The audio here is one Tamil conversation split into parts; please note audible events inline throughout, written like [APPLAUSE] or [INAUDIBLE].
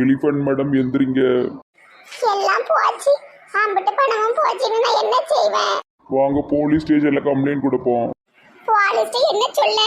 எலிஃபண்ட் மேடம் எந்திரிங்க. எல்லாம் போச்சு. அம்பிட்டு பணமும் போச்சுன்னு நான் என்ன செய்வேன்? வாங்க போலீஸ் ஸ்டேஷன்ல கம்ப்ளைண்ட் கொடுப்போம். போலீஸ்ட என்ன சொல்ல?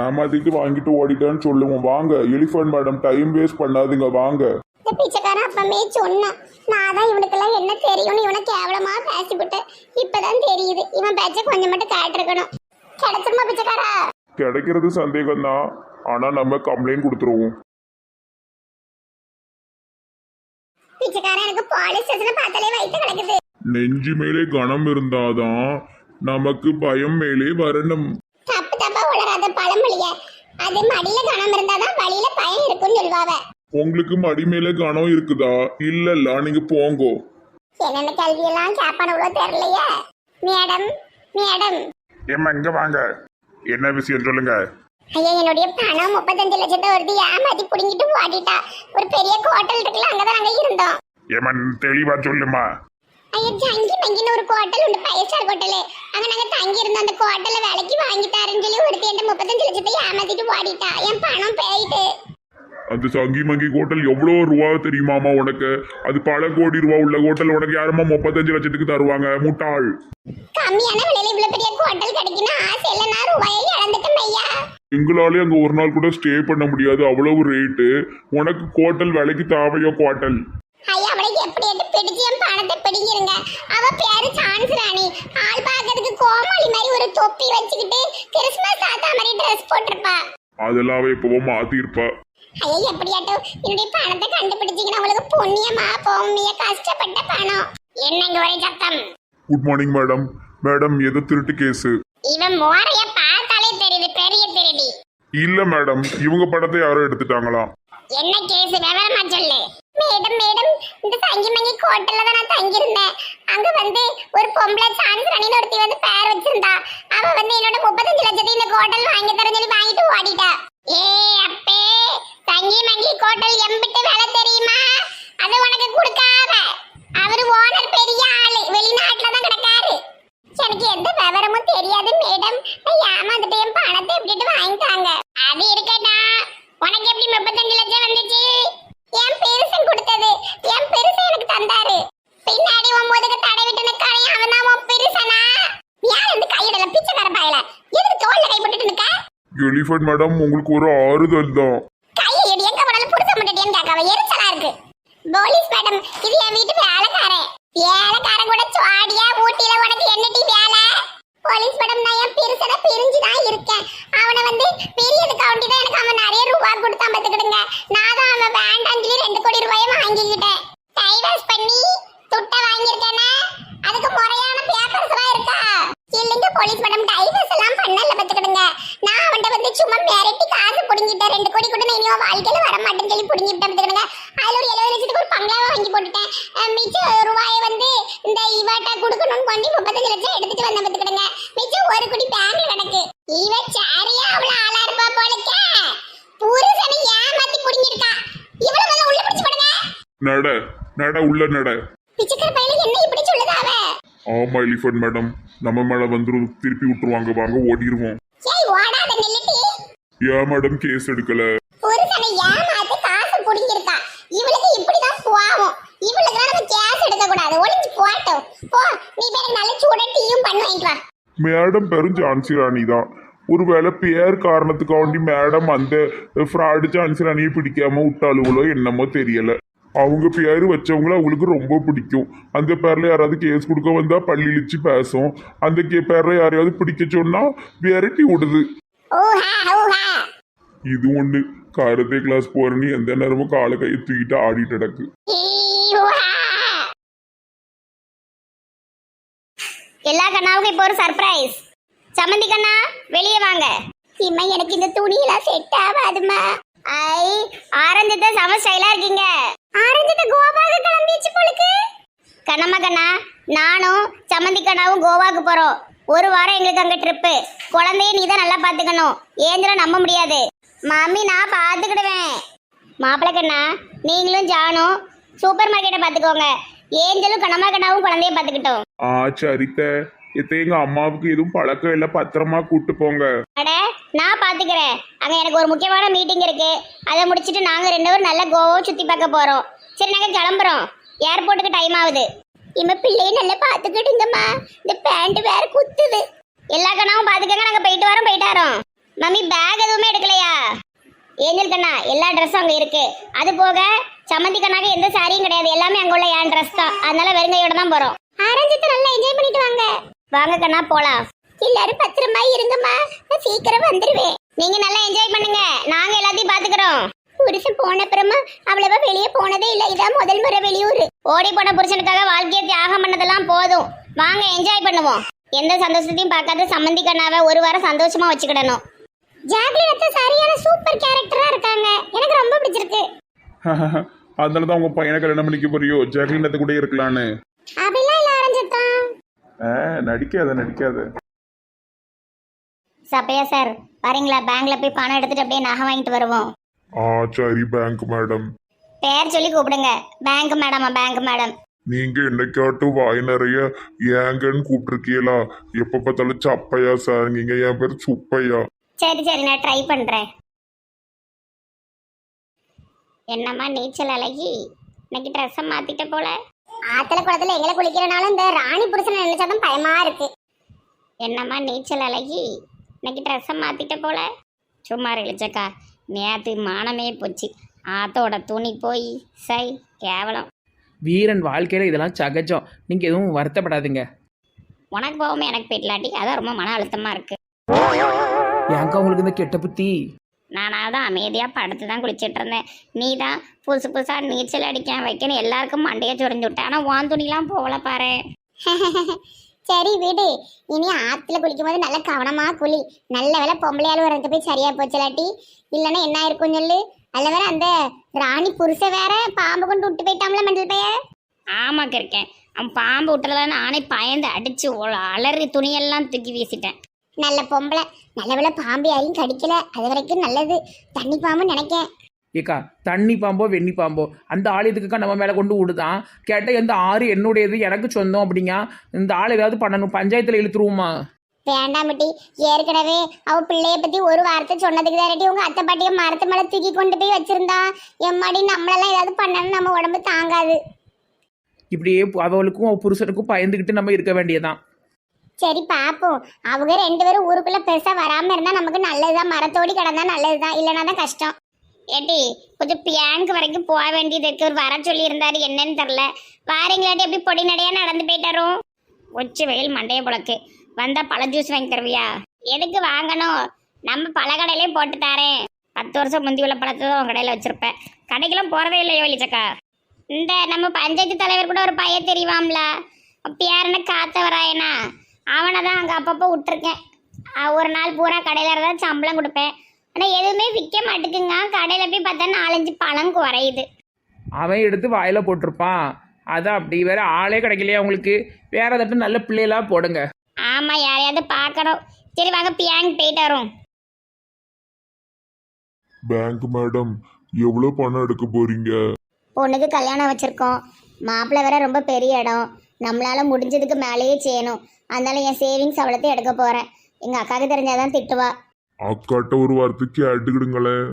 ஏமாத்திட்டு வாங்கிட்டு ஓடிட்டான்னு சொல்லுவோம். வாங்க எலிஃபண்ட் மேடம் டைம் வேஸ்ட் பண்ணாதீங்க. வாங்க. இந்த பிச்சைக்காரன் அப்பமே சொன்னான். நான் தான் இவனுக்கெல்லாம் என்ன தெரியும்னு இவனை கேவலமா பேசிவிட்டேன். இப்பதான் தெரியுது. இவன் பேச்ச கொஞ்சம் மட்டும் கேட்டிருக்கணும். கிடைச்சிருமா பிச்சைக்காரா? கிடைக்கிறது சந்தேகம் தான் ஆனா நம்ம கம்ப்ளைண்ட் கொடுத்துருவோம். பிச்சைக்காரன் எனக்கு போலீஸ் ஸ்டேஷனை பார்த்தாலே வயிற்று கிடக்குது நெஞ்சு மேலே கனம் இருந்தாதான் நமக்கு பயம் மேலே வரணும். தப்பு தப்பா உளராத பழமொழிய. அது மடியில கணம் இருந்தாதான் வழியில பயம் இருக்குன்னு சொல்லுவாவ. உங்களுக்கு மடி மேலே கனம் இருக்குதா? இல்லல்ல நீங்க போங்கோ. என்னென்ன கல்வியெல்லாம் கேப்பானவளோ தெரியலையே. Madam madam. ஏம்மா இங்க வாங்க. என்ன விஷயம் சொல்லுங்க? ஐயா என்னுடைய பணம் முப்பத்தஞ்சு லட்சத்தை ஒருத்தி ஏமாத்தி புடுங்கிட்டு ஓடிட்டா. ஒரு பெரிய ஹோட்டல் இருக்குல்ல அங்கதான் நாங்க இருந்தோம். ஏமா தெளிவா சொல்லுமா? ஐயா ஜங்கி மங்கின்னு ஒரு ஹோட்டல் உண்டு ஃபைவ் ஸ்டார் ஹோட்டலு. அங்க நாங்க தங்கி இருந்தோம் அந்த ஹோட்டல்ல வேலைக்கு வாங்கி தரேன்னு சொல்லி ஒருத்தி என்கிட்ட முப்பத்தஞ்சு லட்சத்தை ஏமாத்திட்டு ஓடிட்டா. என் பணம் போயிட்டு. அந்த சங்கி மங்கி ஹோட்டல் எவ்வளோ ரூபா தெரியுமாமா உனக்கு? அது பல கோடி ரூபா உள்ள ஹோட்டல் உனக்கு யாருமா முப்பத்தஞ்சு லட்சத்துக்கு தருவாங்க? முட்டாள். கம்மியான விலையில இவ்வளவு பெரிய ஹோட்டல் கிடைக்குன்னா ஆசை இல்லை. நான் ரூபாயை இழந்துட்டேன் ஐயா எங்களாலே அங்க ஒரு நாள் கூட ஸ்டே பண்ண முடியாது. அவ்வளவு ரேட்டு உனக்கு ஹோட்டல் விலைக்கு தேவையோ ஹோட்டல் ஐயா அவளை எப்படி எட்டு பிடிச்சு என் பணத்தை பிடிங்கிருங்க? அவ பேரு சான்ஸ் ராணி. ஆள் பார்க்கறதுக்கு கோமாளி மாதிரி ஒரு தொப்பி வச்சுக்கிட்டு கிறிஸ்மஸ் தாத்தா மாதிரி ட்ரெஸ் போட்டிருப்பா. அதெல்லாம் அவ எப்பவோ மாத்திருப்பா. ஐயா எப்படியாட்டும்? என்னுடைய பணத்தை கண்டுபிடிச்சிங்கன்னா அவளுக்கு புண்ணியமா போமிய கஷ்டப்பட்ட பணம். என்னங்க ஒரே சத்தம்? குட் மார்னிங் மேடம் மேடம் எது திருட்டு கேஸு? இவன் மோரைய பார்த்தாலே தெரியுது பெரிய திருடி. இல்ல மேடம் இவங்க படத்தை யாரோ எடுத்துட்டாங்களாம். என்ன கேஸ்? விவரமா சொல்லு. மேடம் மேடம் இந்த தங்கி மங்கி ஹோட்டல்ல தான் நான் தங்கி இருந்தேன் அங்க வந்து ஒரு பொம்பளை சான்ஸ் ரணின்னு ஒருத்தி வந்து பேர் வச்சிருந்தா. அவ வந்து என்னோட முப்பத்தஞ்சு லட்சத்தை இந்த ஹோட்டல் வாங்கி தரேன்னு சொல்லி வாங்கிட்டு ஓடிட்டா. ஏ அப்பே. தங்கி மங்கி கோட்டல் எம்பிட்டு வேலை தெரியுமா? அது உனக்கு கொடுக்காத. அவரு ஓனர் பெரிய ஆளு. வெளிநாட்டுல தான் கிடக்காரு. எனக்கு எந்த விவரமும் தெரியாது மேடம். நான் ஏமாந்துட்டு என் பணத்தை எப்படிட்டு வாங்கிட்டாங்க. அது இருக்கட்டா உனக்கு எப்படி முப்பத்தஞ்சு லட்சம் வந்துச்சு? என் பெருசன் கொடுத்தது. என் பெருசன் எனக்கு தந்தாரு. பின்னாடி உன் முதுகு தடை விட்டு நிக்கானே அவன் தான் உன் பெருசனா? யார் வந்து கையிடல? பிச்சைக்கார பாயல. எதுக்கு தோல்ல கை போட்டுட்டு நிக்க? எலிஃபண்ட் மேடம் உங்களுக்கு ஒரு ஆறுதல் தான். எங்க மாட்டேன்னு எரிச்சலா இருக்கு. போலீஸ் மேடம் இது என் வீட்டு வேலைக்காரன். வேலைக்காரன் கூட சுவாடியா ஊட்டியில உனக்கு என்னடி வேலை? போலீஸ் மேடம் நான் என் பெருசனை பிரிஞ்சு தான் இருக்கேன். அவனை வந்து பெரியதுக்கு அவண்டி தான் எனக்கு அவன் நிறைய பார்த்துக்கிடுங்க நான் தான் அவன் வேண்டாம் சொல்லி ரெண்டு கோடி ரூபாயை வாங்கிக்கிட்டேன். டைவர்ஸ் பண்ணி துட்டை வாங்கியிருக்கேனே? அதுக்கு முறையான பேப்பர்ஸ் எல்லாம் இருக்கா? இல்லைங்க போலீஸ் மேடம் டைவர்ஸ் எல்லாம் பண்ணல பார்த்துக்கிடுங்க. நான் அவன்கிட்ட வந்து சும்மா மிரட்டி காசு புடுங்கிட்டேன் ரெண்டு கோடி கூட நான் இனியும் வாழ்க்கையில வர மாட்டேன்னு சொல்லி புடுங்கிட்டேன் பார்த்துக்கிடுங்க அதுல ஒரு எழுபது லட்சத்துக்கு ஒரு பங்களாவை வாங்கி போட்டுட்டேன் அஹ் மிச்ச ரூபாயை வந்து இந்த கொடுக்கணும்னு கொண்டு முப்பத்தஞ்சு லட்சம் எடுத்துட்டு வந்தேன் பார்த்துக்கிடுங்க. மிச்சம் ஒரு கோடி பேங்க்ல கிடக்கு. இவ சாரியா அவ்வளவு ஆளா இருப்பா போலக்க. புருஷனை ஏமாத்தி புடுங்கிருக்கா இவ்வளவு முதல்ல உள்ள பிடிச்சு போடுங்க. நட நட உள்ள நட. பிச்சைக்கார பையல என்ன இப்படி சொல்லுது அவ? ஆமா எலிஃபண்ட் மேடம் நம்ம மேல வந்துரும் திருப்பி விட்டுருவாங்க வாங்க ஓடிடுவோம் ஏய் ஓடாத நில்லுட்டி. ஏன் மேடம் கேஸ் எடுக்கல புருஷனை ஏமாத்தி காசு புடிங்கிருக்கா இவளுக்கு இப்படிதான் போவோம் இவளுக்கு நம்ம கேஸ் எடுக்க கூடாது ஒளிஞ்சு போட்டோம் போ நீ பேருக்கு நல்ல சூட டீயும் பண்ணி வாங்கிட்டு வா. மேடம் பெரும் ஜான்சி ராணி தான் ஒருவேளை பேர் காரணத்துக்காண்டி மேடம் அந்த ஃப்ராடு ஜான்சி ராணியை பிடிக்காம விட்டாளுகளோ என்னமோ தெரியல. அவங்க பேர் வச்சவங்கள அவங்களுக்கு ரொம்ப பிடிக்கும். அந்த பேர்ல யாராவது கேஸ் கொடுக்க வந்தா பள்ளி இழிச்சு பேசும். அந்த கே பேர்ல யாரையாவது பிடிக்க சொன்னா விரட்டி விடுது. இது ஒண்ணு. காரத்தை கிளாஸ் போறேன்னு எந்த நேரமும் காலை கையை தூக்கிட்டு ஆடிட்டு கிடக்கு. எல்லா கண்ணாவுக்கும் இப்போ ஒரு சர்ப்ரைஸ் சம்மந்தி கண்ணா வெளியே வாங்க. இம்மா எனக்கு இந்த துணியெல்லாம் செட் ஆகாதுமா ஐ ஆரஞ்சு தான் சம ஸ்டைலா இருக்கீங்க. ஆரஞ்சத்தை கோவாக்கு கிளம்பிச்சு போலுக்கு. கண்ணம்மா கண்ணா நானும் சம்மந்தி கண்ணாவும் கோவாக்கு போறோம். ஒரு வாரம் எங்களுக்கு அங்க ட்ரிப்பு குழந்தைய நீ தான் நல்லா பாத்துக்கணும் ஏந்திர நம்ப முடியாது. மம்மி நான் பாத்துக்கிடுவேன் மாப்பிள்ளை கண்ணா நீங்களும் ஜானும் சூப்பர் மார்க்கெட்டை பார்த்துக்கோங்க. ஏஞ்சலும் கண்ணம்மா கண்ணாவும் குழந்தைய பார்த்துக்கிட்டோம். ஆ சரித்த எங்க அம்மாவுக்கு எதுவும் பழக்கம் இல்லை பத்திரமா கூட்டு போங்க. அட நான் பாத்துக்கிறேன். அங்க எனக்கு ஒரு முக்கியமான மீட்டிங் இருக்கு. அதை முடிச்சிட்டு நாங்க ரெண்டு பேரும் நல்ல கோவா சுத்தி பார்க்க போறோம். சரி நாங்க கிளம்புறோம். ஏர்போர்ட்டுக்கு டைம் ஆகுது. இம்ம பிள்ளையை நல்லா பாத்துக்கிட்டுங்கம்மா இந்த பேண்ட் வேற குத்துது. எல்லா கண்ணாவும் பாத்துக்கங்க நாங்க போயிட்டு வரோம் போயிட்டு வரோம். மம்மி பேக் எதுவுமே எடுக்கலையா? ஏஞ்சல் கண்ணா எல்லா ட்ரெஸ்ஸும் அங்க இருக்கு. அது போக சம்மந்தி கண்ணாக்கு எந்த சாரியும் கிடையாது. எல்லாமே அங்க உள்ள என் ட்ரெஸ் தான். அதனால வெறுங்கையோட தான் போறோம். ஆரஞ்சத்தை நல்லா என்ஜாய் பண்ணிட்டு வாங்க. வாங்க கண்ணா போலாம். எல்லாரும் பத்திரமா இருங்கம்மா. நான் சீக்கிரம் வந்துருவேன். நீங்க நல்லா என்ஜாய் பண்ணுங்க. நாங்க எல்லாத்தையும் பாத்துக்கிறோம். புருஷன் போன அப்புறமா அவ்வளவா வெளியே போனதே இல்ல. இதான் முதல் முறை வெளியூர். ஓடி போன புருஷனுக்காக வாழ்க்கையை தியாகம் பண்ணதெல்லாம் போதும். வாங்க என்ஜாய் பண்ணுவோம். எந்த சந்தோஷத்தையும் பார்க்காத சம்மந்தி கண்ணாவை ஒரு வாரம் சந்தோஷமா வச்சுக்கிடணும். ஜாக்லின் அத்தை சரியான சூப்பர் கேரக்டரா இருக்காங்க. எனக்கு ரொம்ப பிடிச்சிருக்கு. [LAUGHS] அதனால தான் உங்க பையனை கல்யாணம் பண்ணிக்க போறியோ? ஜெகலினத்து கூட இருக்கலான்னு. அப்படிலாம் இல்ல ஆரஞ்சத்தான் ஆ, நடிக்காத நடிக்காத. சப்பையா சார் வரீங்களா? பேங்க்ல போய் பணம் எடுத்துட்டு அப்படியே நகை வாங்கிட்டு வருவோம். ஆ சரி பேங்க் மேடம். பேர் சொல்லி கூப்பிடுங்க. பேங்க் மேடமா பேங்க் மேடம்? நீங்க என்னைக்காட்டும் வாய் நிறைய ஏங்கன்னு கூப்பிட்டுருக்கீங்களா? எப்ப பார்த்தாலும் சப்பையா சார் நீங்க என் பேர் சுப்பையா. சரி சரி நான் ட்ரை பண்றேன். என்னம்மா நீச்சல் அழகி? இன்னைக்கு ட்ரெஸ்ஸை மாத்திட்ட போல? ஆத்துல குளத்துல எங்களை குளிக்கிறனாலும் இந்த ராணி புருஷனை நினைச்சாதான் பயமா இருக்கு. என்னம்மா நீச்சல் அழகி? இன்னைக்கு ட்ரெஸ்ஸை மாத்திட்ட போல? சும்மா இழிச்சக்கா நேற்று மானமே போச்சு. ஆத்தோட துணி போய் சை கேவலம். வீரன் வாழ்க்கையில் இதெல்லாம் சகஜம். நீங்கள் எதுவும் வருத்தப்படாதீங்க. உனக்கு போகாம எனக்கு போயிடலாட்டி அதான் ரொம்ப மன அழுத்தமாக இருக்கு. ஏங்க உங்களுக்கு இந்த கெட்ட புத்தி? நானாக தான் அமைதியாக படுத்து தான் குளிச்சிட்டு இருந்தேன். நீ தான் புதுசு புதுசாக நீச்சல் அடிக்க வைக்கணும் எல்லாருக்கும் மண்டையை சுரிஞ்சு விட்டேன். ஆனால் வான் துணிலாம் போகல பாரு. [LAUGHS] சரி வீடு. இனி ஆத்துல குளிக்கும் போது நல்லா கவனமா குளி. நல்ல வேலை பொம்பளையால் வரது போய் சரியா போச்சலாட்டி. இல்லைன்னா என்ன இருக்கும் சொல்லு. அதில் வேற அந்த ராணி புருஷ வேற பாம்பு கொண்டு விட்டு போயிட்டாம்ல மண்டல் பைய. ஆமாக்கு இருக்கேன். அவன் பாம்பு விட்டுறத நானே பயந்து அடிச்சு ஒ- அலறி துணியெல்லாம் தூக்கி வீசிட்டேன். நல்ல பொம்பளை நல்ல வேலை பாம்பு யாரையும் கடிக்கல. அது வரைக்கும் நல்லது. தண்ணி பாம்பு நினைக்கேன். ஏக்கா தண்ணி பாம்போ வெண்ணி பாம்போ? அந்த ஆள் இதுக்குக்கா நம்ம மேலே கொண்டு விடுதான் கேட்டால் எந்த ஆறு என்னுடையது? எனக்கு சொந்தம் அப்படிங்க இந்த ஆள் ஏதாவது பண்ணணும். பஞ்சாயத்தில் இழுத்துருவோமா? வேண்டாமட்டி ஏற்கனவே அவ பிள்ளைய பத்தி ஒரு வார்த்தை சொன்னதுக்கு தாரட்டி உங்க அத்தை பாட்டிய மரத்து மேல தூக்கி கொண்டு போய் வச்சிருந்தா எம்மாடி நம்மளெல்லாம் ஏதாவது பண்ணணும் நம்ம உடம்பு தாங்காது. இப்படியே அவளுக்கும் அவ புருஷனுக்கும் பயந்துக்கிட்டு நம்ம இருக்க வேண்டியதான் சரி பாப்போம். அவங்க ரெண்டு பேரும் ஊருக்குள்ள பெருசா வராம இருந்தா நமக்கு நல்லதுதான். மரத்தோடி கிடந்தா நல்லதுதான். இல்லைன்னா தான் கஷ்டம். ஏட்டி கொஞ்சம் பியாங்க் வரைக்கும் போக வேண்டியது இருக்கு. ஒரு வர சொல்லி இருந்தாரு என்னன்னு தெரில வாரீங்களாட்டி எப்படி பொடி நடையா நடந்து போயிட்டாரோ ஒச்சி வெயில் மண்டைய புழக்கு. வந்தா பழ ஜூஸ் வாங்கி தருவியா? எதுக்கு வாங்கணும்? நம்ம பழ கடையிலே போட்டு தாரேன். பத்து வருஷம் முந்தி உள்ள பழத்தை தான் உன் கடையில் வச்சிருப்பேன். கடைக்கெல்லாம் போறதே இல்லையோ வெளிச்சக்கா இந்த நம்ம பஞ்சாயத்து தலைவர் கூட ஒரு பையன் தெரியுவாம்ல. பேரன காத்தவராயனா? அவனை தான் அங்கே அப்பப்போ விட்டுருக்கேன். ஒரு நாள் பூரா கடையில் இருந்தால் சம்பளம் கொடுப்பேன். ஆனால் எதுவுமே விற்க மாட்டேங்குங்க. கடையில் போய் பார்த்தா நாலஞ்சு பழம் குறையுது. அவன் எடுத்து வாயில் போட்டிருப்பான். அதான் அப்படி. வேற ஆளே கிடைக்கலையா உங்களுக்கு வேற ஏதாட்டும் நல்ல பிள்ளைகளா போடுங்க. ஆமாம் யாரையாவது பார்க்கணும். சரி வாங்க பியாங் போயிட்டு வரோம். பேங்க் மேடம் எவ்வளவு பணம் எடுக்க போறீங்க? பொண்ணுக்கு கல்யாணம் வச்சுருக்கோம். மாப்பிள்ளை வேற ரொம்ப பெரிய இடம். நம்மளால முடிஞ்சதுக்கு மேலேயே செய்யணும். அதனால என் சேவிங்ஸ் அவ்வளோத்தையும் எடுக்க போகிறேன் எங்கள் அக்காவுக்கு தெரிஞ்சாதான் திட்டுவா. அக்காட்ட ஒரு வார்த்தை கேட்டுக்கிடுங்களேன்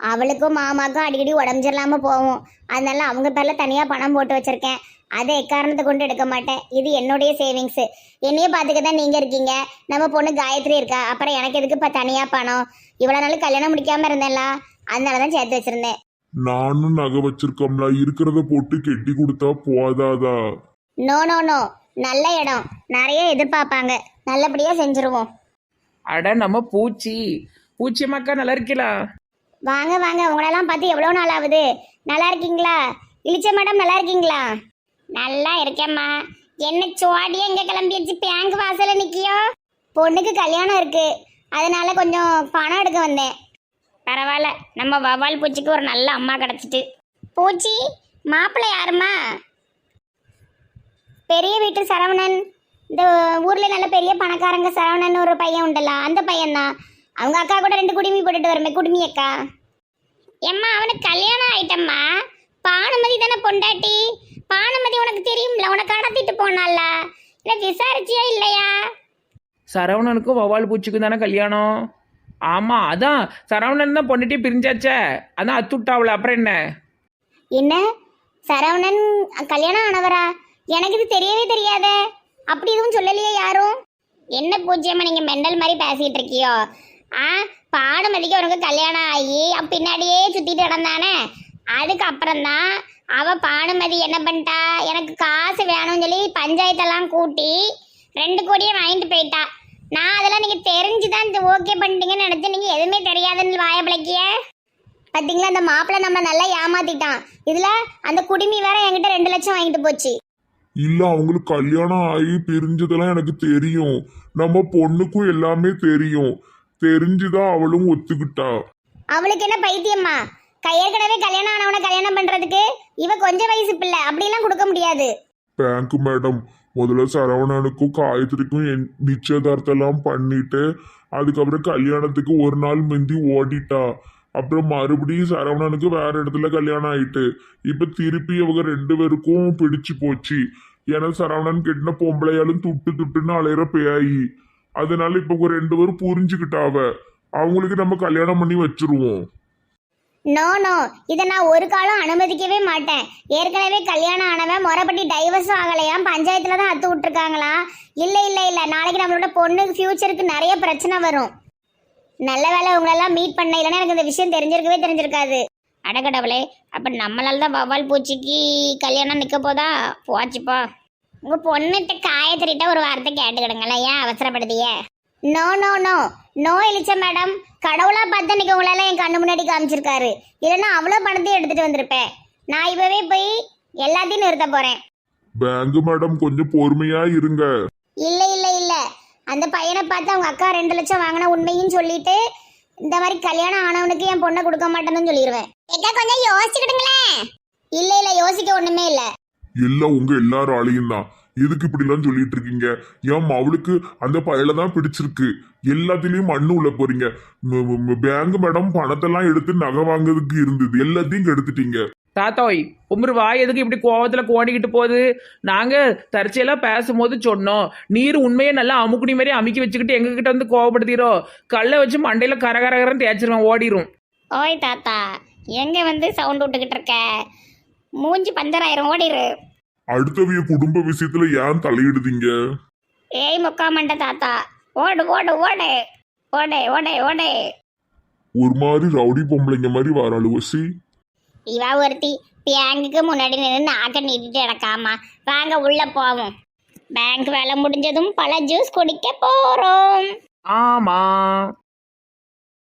அவளுக்கும் மாமாக்கும் அடிக்கடி உடம்பு சரியில்லாமல் போகும் அதனால அவங்க பேரில் தனியாக பணம் போட்டு வச்சுருக்கேன். அதை எக்காரணத்தை கொண்டு எடுக்க மாட்டேன். இது என்னுடைய சேவிங்ஸு என்னையே பார்த்துக்க தான் நீங்கள் இருக்கீங்க. நம்ம பொண்ணு காயத்ரி இருக்கா. அப்புறம் எனக்கு எதுக்கு இப்போ தனியாக பணம்? இவ்வளோ நாள் கல்யாணம் முடிக்காமல் இருந்தேன்ல. அதனால தான் சேர்த்து வச்சுருந்தேன். நானும் நகை வச்சிருக்கோம்ல. இருக்கிறத போட்டு கெட்டி கொடுத்தா போதாதா? No no no. நல்ல இடம். நிறைய எதிர்பார்ப்பாங்க. நல்லபடியாக செஞ்சுருவோம். அட நம்ம பூச்சி. பூச்சி மக்கா நல்லா இருக்கீங்களா வாங்க வாங்க. உங்களெல்லாம் பார்த்து எவ்வளோ நாள் ஆகுது? நல்லா இருக்கீங்களா? இளிச்ச மேடம் நல்லா இருக்கீங்களா? நல்லா இருக்கேம்மா. என்ன சோடியா இங்கே கிளம்பியாச்சு பேங்க் வாசல்ல நிற்கியோ பொண்ணுக்கு கல்யாணம் இருக்கு. அதனால கொஞ்சம் பணம் எடுக்க வந்தேன். பரவாயில்ல. நம்ம வவால் பூச்சிக்கு ஒரு நல்ல அம்மா கிடச்சிட்டு. பூச்சி மாப்பிள்ளை யாருமா பெரிய வீட்டு சரவணன் இந்த ஊர்ல நல்ல பெரிய பணக்காரங்க சரவணன் ஒரு பையன் உண்டல்ல அந்த பையன்தான். அவங்க அக்கா கூட ரெண்டு குடுமி போட்டுட்டு வருமே குடுமி அக்கா. எம்மா அவனுக்கு கல்யாணம் ஆயிட்டம்மா. பானுமதி தானே பொண்டாட்டி? பானுமதி உனக்கு தெரியும்ல உனக்கு கடத்திட்டு போனால இல்லை விசாரிச்சியா இல்லையா? சரவணனுக்கும் வவால் பூச்சிக்கும் தானே கல்யாணம்? ஆமாம் அதான். சரவணன் தான் பொண்ணுட்டே பிரிஞ்சாச்சே. அதான் அத்துட்டாவல அப்புறம் என்ன? என்ன? சரவணன் கல்யாணம் ஆனவரா? எனக்கு இது தெரியவே தெரியாத. அப்படி எதுவும் சொல்லலையே யாரும்? என்ன பூஜ்யமா நீங்க மெண்டல் மாதிரி பேசிட்டு இருக்கியோ? ஆ பானுமதிக்கு உனக்கு கல்யாணம் ஆகி பின்னாடியே சுத்திட்டு கிடந்தானே அதுக்கப்புறம் தான் அவ பானுமதி என்ன பண்ணிட்டா? எனக்கு காசு வேணும்னு சொல்லி பஞ்சாயத்தெல்லாம் கூட்டி ரெண்டு கோடியே வாங்கிட்டு போயிட்டா. நான் அதெல்லாம் நீங்க தெரிஞ்சுதான் இது ஓகே பண்ணிட்டீங்கன்னு நினைச்சு நீங்க எதுவுமே தெரியாதுன்னு வாய பிழைக்கிய பாத்தீங்களா அந்த மாப்பிள்ளை நம்ம நல்லா ஏமாத்திட்டான். இதுல அந்த குடிமி வேற என்கிட்ட ரெண்டு லட்சம் வாங்கிட்டு போச்சு. இல்ல அவங்களுக்கு கல்யாணம் ஆகி பிரிஞ்சதெல்லாம் எனக்கு தெரியும். நம்ம பொண்ணுக்கும் எல்லாமே தெரியும். தெரிஞ்சுதான் அவளும் ஒத்துக்கிட்டா. அவளுக்கு என்ன பைத்தியம்மா? க- ஏற்கனவே கல்யாணம் ஆனவனை கல்யாணம் பண்றதுக்கு இவ கொஞ்ச வயசு பிள்ளை. அப்படிலாம் கொடுக்க முடியாது. பேங்க் மேடம் முதல்ல சரவணனுக்கும் காயத்ரிக்கும் என் நிச்சயதார்த்தம் எல்லாம் பண்ணிட்டு அதுக்கப்புறம் கல்யாணத்துக்கு ஒரு நாள் முந்தி ஓடிட்டா. அப்புறம் மறுபடியும் சரவணனுக்கு வேற இடத்துல கல்யாணம் ஆயிட்டு. இப்ப திருப்பி அவங்க ரெண்டு பேருக்கும் பிடிச்சு போச்சு. ஏன்னா சரவணன் கெட்டின பொம்பளையாலும் துட்டு துட்டுன்னு அலையிற பேயாயி அதனால இப்ப ஒரு ரெண்டு பேரும் புரிஞ்சுக்கிட்டாவ. அவங்களுக்கு நம்ம கல்யாணம் பண்ணி வச்சிருவோம். No no. இதை நான் ஒரு காலம் அனுமதிக்கவே மாட்டேன். ஏற்கனவே கல்யாணம் ஆனவன் முறைப்படி டைவர்ஸும் ஆகலையாம் பஞ்சாயத்துல தான் அத்து விட்டுருக்காங்களா? இல்ல இல்ல இல்ல. நாளைக்கு நம்மளோட பொண்ணு ஃபியூச்சருக்கு நிறைய பிரச்சனை வரும். நல்ல வேலை உங்களெல்லாம் மீட் பண்ண. இல்லைன்னா எனக்கு இந்த விஷயம் தெரிஞ்சிருக்கவே தெரிஞ்சிருக்காது. அடக்கடவுளே அப்ப நம்மளால தான் வவ்வால் பூச்சிக்கு கல்யாணம் நிக்க போதா? போச்சுப்பா. உங்க பொண்ணுகிட்ட காயத்திரிட்ட ஒரு வார்த்தை கேட்டுக்கிடுங்களேன் ஏன் அவசரப்படுதிய நோ நோ நோ நோ எலிச்ச மேடம். கடவுளா பார்த்து இன்னைக்கு உங்களால என் கண்ணு முன்னாடி காமிச்சிருக்காரு. இல்லைன்னா அவ்வளோ பணத்தையும் எடுத்துட்டு வந்திருப்பேன். நான் இப்பவே போய் எல்லாத்தையும் நிறுத்த போறேன். பேங்க் மேடம் கொஞ்சம் பொறுமையா இருங்க. இல்ல இல்ல இல்ல. அந்த பையனை பார்த்து அவங்க அக்கா ரெண்டு லட்சம் வாங்கின உண்மையும் சொல்லிட்டு இந்த மாதிரி கல்யாணம் ஆனவனுக்கு என் பொண்ணை கொடுக்க மாட்டேன்னு சொல்லிடுவேன் ஏக்கா கொஞ்சம் யோசிச்சுக்கிடுங்களேன் இல்ல இல்ல யோசிக்க ஒண்ணுமே இல்ல. எல்லாம் உங்க எல்லாராலையும் தான். எதுக்கு இப்படி எல்லாம் சொல்லிட்டு இருக்கீங்க? ஏன் அவளுக்கு அந்த பயல தான் பிடிச்சிருக்கு? எல்லாத்துலயும் மண்ணு உள்ள போறீங்க. பேங்க் மேடம் பணத்தெல்லாம் எடுத்து நகை வாங்குறதுக்கு இருந்தது. எல்லாத்தையும் எடுத்துட்டீங்க தாத்தாய் உமரு வாய் எதுக்கு இப்படி கோவத்தில் கோணிக்கிட்டு போகுது? நாங்கள் தற்செயலாக பேசும்போது சொன்னோம். நீர் உண்மையை நல்லா அமுக்குனி மாதிரி அமுக்கி வச்சுக்கிட்டு எங்ககிட்ட வந்து கோவப்படுத்திரோ? கல்லை வச்சு மண்டையில் கரகரகரன்னு தேய்ச்சிருவேன் ஓடிரும். ஓய் தாத்தா எங்க வந்து சவுண்ட் விட்டுக்கிட்டு இருக்க? மூஞ்சி பஞ்சராயிரம் ஓடிரு. அடுத்தவைய குடும்ப விஷயத்துல ஏன் தலையிடுதீங்க? ஏய் முக்கா மண்ட தாத்தா ஓடு ஓடு ஓடு. ஓடு ஓடு ஓடு. ஒரு மாதிரி ரவுடி பொம்பளைங்க மாதிரி வராளு வசி இவா ஒருத்தி பேங்குக்கு முன்னாடி நின்று நாக்க நீட்டிட்டு கிடக்காமா. வாங்க உள்ள போவோம். பேங்க் வேலை முடிஞ்சதும் பல ஜூஸ் குடிக்க போறோம். ஆமா.